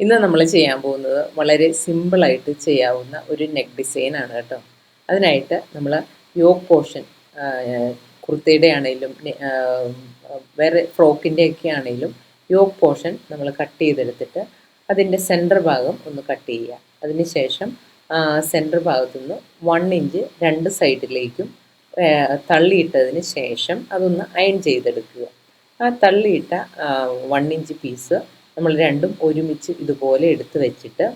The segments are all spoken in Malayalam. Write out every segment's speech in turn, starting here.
ഇന്ന് നമ്മൾ ചെയ്യാൻ പോകുന്നത് വളരെ സിമ്പിളായിട്ട് ചെയ്യാവുന്ന ഒരു നെക്ക് ഡിസൈൻ ആണ് കേട്ടോ. അതിനായിട്ട് നമ്മൾ യോക്ക് പോർഷൻ കുർത്തയുടെ ആണെങ്കിലും വേറെ ഫ്രോക്കിന്റെ ഒക്കെ ആണെങ്കിലും യോക്ക് പോർഷൻ നമ്മൾ കട്ട് ചെയ്തെടുത്തിട്ട് അതിന്റെ സെന്റർ ഭാഗം ഒന്ന് കട്ട് ചെയ്യുക. അതിനുശേഷം സെന്റർ ഭാഗത്തു നിന്ന് വൺ ഇഞ്ച് രണ്ട് സൈഡിലേക്കും തള്ളിയിട്ടതിന് ശേഷം അതൊന്ന് അയൺ ചെയ്തെടുക്കുക. ആ തള്ളിയിട്ട വൺ ഇഞ്ച് പീസ് നമ്മൾ രണ്ടും ഒരുമിച്ച് ഇതുപോലെ എടുത്ത് വെച്ചിട്ട്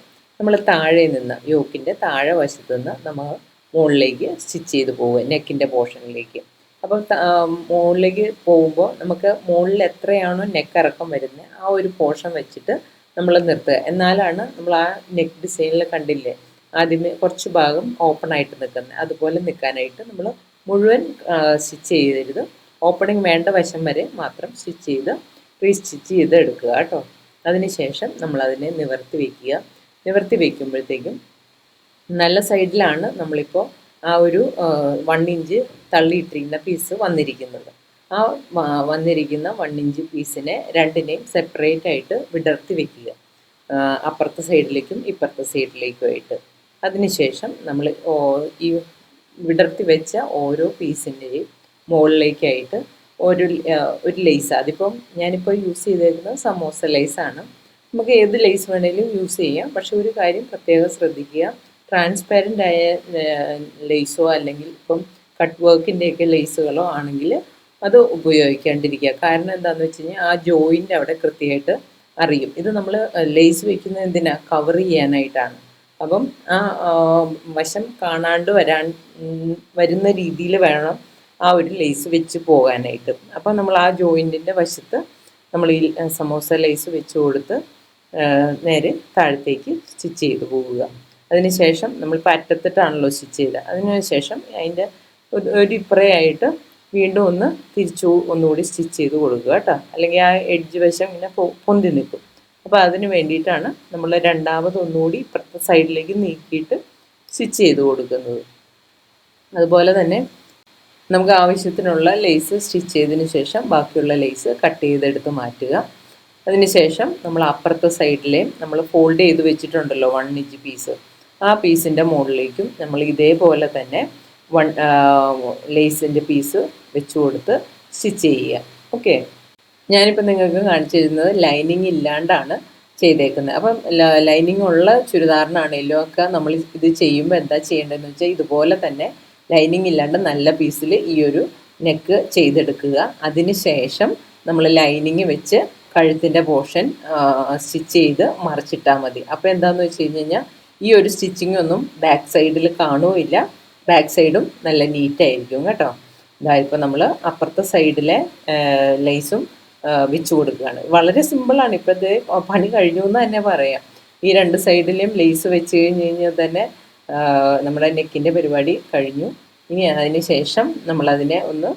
നമ്മൾ താഴെ നിന്ന് യോക്കിന്റെ താഴെ വശത്ത് നിന്ന് നമ്മൾ മുകളിലേക്ക് സ്റ്റിച്ച് ചെയ്ത് പോകുക നെക്കിന്റെ പോർഷനിലേക്ക്. അപ്പം മുകളിലേക്ക് പോകുമ്പോൾ നമുക്ക് മുകളിൽ എത്രയാണോ നെക്ക് ഇറക്കം വരുന്നത് ആ ഒരു പോർഷൻ വെച്ചിട്ട് നമ്മൾ നിർത്തുക. എന്നാലാണ് നമ്മൾ ആ നെക്ക് ഡിസൈനിൽ കണ്ടില്ലേ ആദ്യമേ കുറച്ച് ഭാഗം ഓപ്പൺ ആയിട്ട് നിൽക്കുന്നത്. അതുപോലെ നിൽക്കാനായിട്ട് നമ്മൾ മുഴുവൻ സ്റ്റിച്ച് ചെയ്തരുത് ഓപ്പണിങ് വേണ്ട വശം വരെ മാത്രം സ്റ്റിച്ച് ചെയ്ത് റീസ്റ്റിച്ച് ചെയ്ത് എടുക്കുക കേട്ടോ. അതിനുശേഷം നമ്മൾ അതിനെ നിവർത്തി വയ്ക്കുക നിവർത്തി വയ്ക്കുമ്പോഴത്തേക്കും നല്ല സൈഡിലാണ് നമ്മളിപ്പോൾ ആ ഒരു വൺ ഇഞ്ച് തള്ളിയിട്ടിരിക്കുന്ന പീസ് വന്നിരിക്കുന്നത്. ആ വന്നിരിക്കുന്ന വൺ ഇഞ്ച് പീസിനെ രണ്ടിനെയും സെപ്പറേറ്റ് ആയിട്ട് വിടർത്തി വെക്കുക. അപ്പുറത്തെ സൈഡിലേക്കും ഇപ്പുറത്തെ സൈഡിലേക്കുമായിട്ട് അതിനുശേഷം നമ്മൾ ഈ വിടർത്തി വെച്ച ഓരോ പീസിന്റെയും മുകളിലേക്കായിട്ട് ഒരു ഒരു ലേസ് അതിപ്പം ഞാനിപ്പോൾ യൂസ് ചെയ്തേക്കുന്നത് സമോസ ലേസാണ് നമുക്ക് ഏത് ലേസ് വേണേലും യൂസ് ചെയ്യാം. പക്ഷെ ഒരു കാര്യം പ്രത്യേകം ശ്രദ്ധിക്കുക. ട്രാൻസ്പാരന്റ് ആയ ലേസോ അല്ലെങ്കിൽ ഇപ്പം കട്ട് വർക്കിന്റെയൊക്കെ ലേസുകളോ ആണെങ്കിൽ അത് ഉപയോഗിക്കാണ്ടിരിക്കുക. കാരണം എന്താണെന്ന് വെച്ച് കഴിഞ്ഞാൽ ആ ജോയിന്റ് അവിടെ കൃത്യമായിട്ട് അറിയും. ഇത് നമ്മൾ ലേസ് വെക്കുന്നത് എന്തിനാണ് കവർ ചെയ്യാനായിട്ടാണ്. അപ്പം ആ, വശം കാണാണ്ട് വരാൻ വരുന്ന രീതിയിൽ വേണം ആ ഒരു ലേസ് വെച്ച് പോകാനായിട്ട്. അപ്പോൾ നമ്മൾ ആ ജോയിന്റിന്റെ വശത്ത് നമ്മൾ ഈ സമോസ ലേസ് വെച്ച് കൊടുത്ത് നേരെ താഴത്തേക്ക് സ്റ്റിച്ച് ചെയ്ത് പോവുക. അതിനുശേഷം നമ്മൾ പറ്റത്തിട്ടാണല്ലോ സ്റ്റിച്ച് ചെയ്തത് അതിനുശേഷം അതിന്റെ ഒരു ഇപ്പറയായിട്ട് വീണ്ടും ഒന്ന് തിരിച്ചു ഒന്നുകൂടി സ്റ്റിച്ച് ചെയ്ത് കൊടുക്കുക കേട്ടോ. അല്ലെങ്കിൽ ആ എഡ്ജ് വശം ഇങ്ങനെ പൊന്തി നിൽക്കും. അപ്പോൾ അതിന് വേണ്ടിയിട്ടാണ് നമ്മൾ രണ്ടാമത് ഒന്നുകൂടി ഇപ്പുറത്തെ സൈഡിലേക്ക് നീക്കിയിട്ട് സ്റ്റിച്ച് ചെയ്ത് കൊടുക്കുന്നത്. അതുപോലെ തന്നെ നമുക്ക് ആവശ്യത്തിനുള്ള ലേസ് സ്റ്റിച്ച് ചെയ്തതിന് ശേഷം ബാക്കിയുള്ള ലേസ് കട്ട് ചെയ്തെടുത്ത് മാറ്റുക. അതിനുശേഷം നമ്മൾ അപ്പുറത്തെ സൈഡിലെയും നമ്മൾ ഫോൾഡ് ചെയ്ത് വെച്ചിട്ടുണ്ടല്ലോ വൺ ഇഞ്ച് പീസ് ആ പീസിന്റെ മുകളിലേക്കും നമ്മൾ ഇതേപോലെ തന്നെ വൺ ലേസിന്റെ പീസ് വെച്ച് കൊടുത്ത് സ്റ്റിച്ച് ചെയ്യുക. ഓക്കെ ഞാനിപ്പോൾ നിങ്ങൾക്ക് കാണിച്ചു തരുന്നത് ലൈനിങ് ഇല്ലാണ്ടാണ് ചെയ്തേക്കുന്നത്. അപ്പം ലൈനിങ് ഉള്ള ചുരിദാറിനാണെങ്കിലും ഒക്കെ നമ്മൾ ഇത് ചെയ്യുമ്പോൾ എന്താ ചെയ്യേണ്ടതെന്ന് വെച്ചാൽ ഇതുപോലെ തന്നെ ലൈനിങ് ഇല്ലാണ്ട് നല്ല പീസിൽ ഈ ഒരു നെക്ക് ചെയ്തെടുക്കുക. അതിന് ശേഷം നമ്മൾ ലൈനിങ് വെച്ച് കഴുത്തിന്റെ പോർഷൻ സ്റ്റിച്ച് ചെയ്ത് മറിച്ചിട്ടാൽ മതി. അപ്പോൾ എന്താണെന്ന് വെച്ച് കഴിഞ്ഞ് കഴിഞ്ഞാൽ ഈ ഒരു സ്റ്റിച്ചിങ് ഒന്നും ബാക്ക് സൈഡിൽ കാണുമില്ല ബാക്ക് സൈഡും നല്ല നീറ്റായിരിക്കും കേട്ടോ. ഇതാ ഇപ്പോൾ നമ്മൾ അപ്പുറത്തെ സൈഡിലെ ലേസും വെച്ച് കൊടുക്കുകയാണ്. വളരെ സിമ്പിളാണ് ഇപ്പോൾ ഇത് പണി കഴിഞ്ഞു എന്ന് തന്നെ പറയാം. ഈ രണ്ട് സൈഡിലെയും ലേസ് വെച്ച് കഴിഞ്ഞ് കഴിഞ്ഞാൽ തന്നെ നമ്മുടെ നെക്കിന്റെ പരിപാടി കഴിഞ്ഞു. ഇനി അതിന് ശേഷം നമ്മളതിനെ ഒന്ന്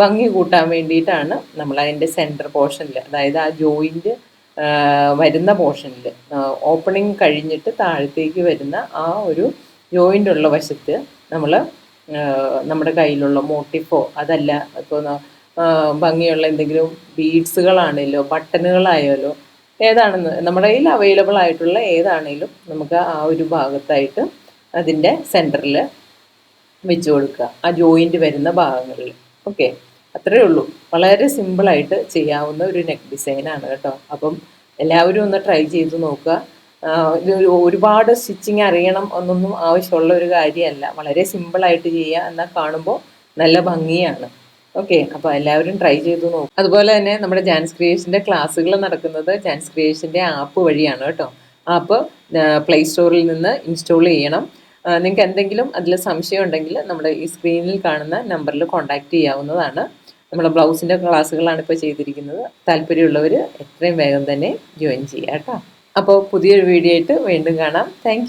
ഭംഗി കൂട്ടാൻ വേണ്ടിയിട്ടാണ് നമ്മൾ അതിന്റെ സെന്റർ പോർഷനിൽ അതായത് ആ ജോയിന്റ് വരുന്ന പോർഷനിൽ ഓപ്പണിങ് കഴിഞ്ഞിട്ട് താഴത്തേക്ക് വരുന്ന ആ ഒരു ജോയിന്റ് ഉള്ള വശത്ത് നമ്മൾ നമ്മുടെ കയ്യിലുള്ള മോട്ടിഫോ അതല്ല ഇപ്പോൾ ഭംഗിയുള്ള എന്തെങ്കിലും ബീഡ്സുകളാണേലോ ബട്ടണുകളായാലോ ഏതാണെന്ന് നമ്മുടെ കയ്യിൽ അവൈലബിൾ ആയിട്ടുള്ള ഏതാണേലും നമുക്ക് ആ ഒരു ഭാഗത്തായിട്ട് അതിന്റെ സെന്ററിൽ വെച്ച് കൊടുക്കുക. ആ ജോയിന്റ് വരുന്ന ഭാഗങ്ങളിൽ. ഓക്കെ അത്രയേ ഉള്ളൂ. വളരെ സിമ്പിളായിട്ട് ചെയ്യാവുന്ന ഒരു നെക്ക് ഡിസൈനാണ് കേട്ടോ. അപ്പം എല്ലാവരും ഒന്ന് ട്രൈ ചെയ്ത് നോക്കുക. ഇത് ഒരുപാട് സ്റ്റിച്ചിങ് അറിയണം എന്നൊന്നും ആവശ്യമുള്ള ഒരു കാര്യമല്ല. വളരെ സിമ്പിളായിട്ട് ചെയ്യുക എന്നാൽ കാണുമ്പോൾ നല്ല ഭംഗിയാണ്. ഓക്കെ അപ്പോൾ എല്ലാവരും ട്രൈ ചെയ്ത് നോക്കും അതുപോലെ തന്നെ നമ്മുടെ ജാൻസ് ക്രിയേഷന്റെ ക്ലാസ്സുകൾ നടക്കുന്നത് ജാൻസ് ക്രിയേഷന്റെ ആപ്പ് വഴിയാണ് കേട്ടോ. ആപ്പ് പ്ലേ സ്റ്റോറിൽ നിന്ന് ഇൻസ്റ്റാൾ ചെയ്യണം. നിങ്ങൾക്ക് എന്തെങ്കിലും അതിൽ സംശയം ഉണ്ടെങ്കിൽ നമ്മുടെ ഈ സ്ക്രീനിൽ കാണുന്ന നമ്പറിൽ കോൺടാക്റ്റ് ചെയ്യാവുന്നതാണ്. നമ്മുടെ ബ്ലൗസിന്റെ ക്ലാസ്സുകളാണ് ഇപ്പോൾ ചെയ്തിരിക്കുന്നത്. താല്പര്യമുള്ളവർ എത്രയും വേഗം തന്നെ ജോയിൻ ചെയ്യുക കേട്ടോ. അപ്പോൾ പുതിയൊരു വീഡിയോ ആയിട്ട് വീണ്ടും കാണാം. താങ്ക്